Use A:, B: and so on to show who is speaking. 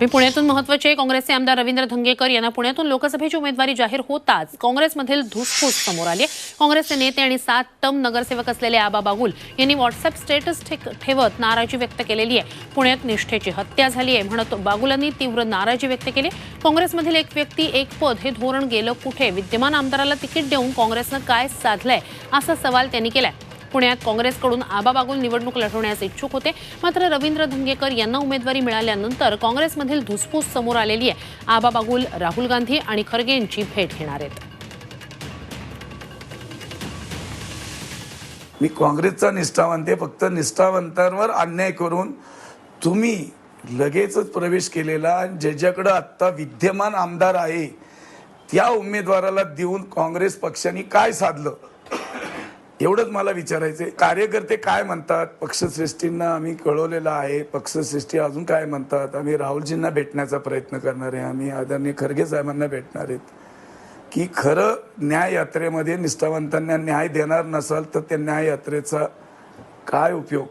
A: मी पुण्यातून महत्त्वाचे काँग्रेसचे आमदार रवींद्र धंगेकर यांना पुण्यातून लोकसभेची उमेदवारी जाहीर होताच काँग्रेसमधील धुसफूस समोर आली काँग्रेसचे नेते आणि सात टर्म नगरसेवक असलेले आबा बागुल यांनी व्हॉट्सअप स्टेटस ठेवत नाराजी व्यक्त केलेली आहे. पुण्यात निष्ठेची हत्या झाली आहे म्हणत बागुलांनी तीव्र नाराजी व्यक्त केली काँग्रेसमधील एक व्यक्ती एक पद हे धोरण गेलं कुठे? विद्यमान आमदाराला तिकीट देऊन काँग्रेसनं काय साधलंय असा सवाल त्यांनी केलाय. पुण्यात काँग्रेसकडून आबा बागुल निवडणूक लढवण्यास इच्छुक होते. मात्र रवींद्र धंगेकर यांना उमेदवारी मिळाल्यानंतर काँग्रेसमधील धुसफूस समोर आलेली आहे. आबा बागुल राहुल गांधी आणि खरगे यांची भेट घेणार आहेत.
B: मी काँग्रेसचा निष्ठावंत आहे. फक्त निष्ठावंतांवर अन्याय करून तुम्ही लगेचच प्रवेश केलेला आणि ज्याच्याकडं आत्ता विद्यमान आमदार आहे त्या उमेदवाराला देऊन काँग्रेस पक्षाने काय साधलं? एवढंच मला विचारायचं आहे कार्यकर्ते काय म्हणतात? पक्षश्रेष्ठींना आम्ही कळवलेलं आहे. पक्षश्रेष्ठी अजून काय म्हणतात? आम्ही राहुलजींना भेटण्याचा प्रयत्न करणार आहे. आम्ही आदरणीय खरगे साहेबांना भेटणार आहेत. की खरं न्याय यात्रेमध्ये निष्ठावंतांना न्याय देणार नसाल तर त्या न्याय यात्रेचा काय उपयोग?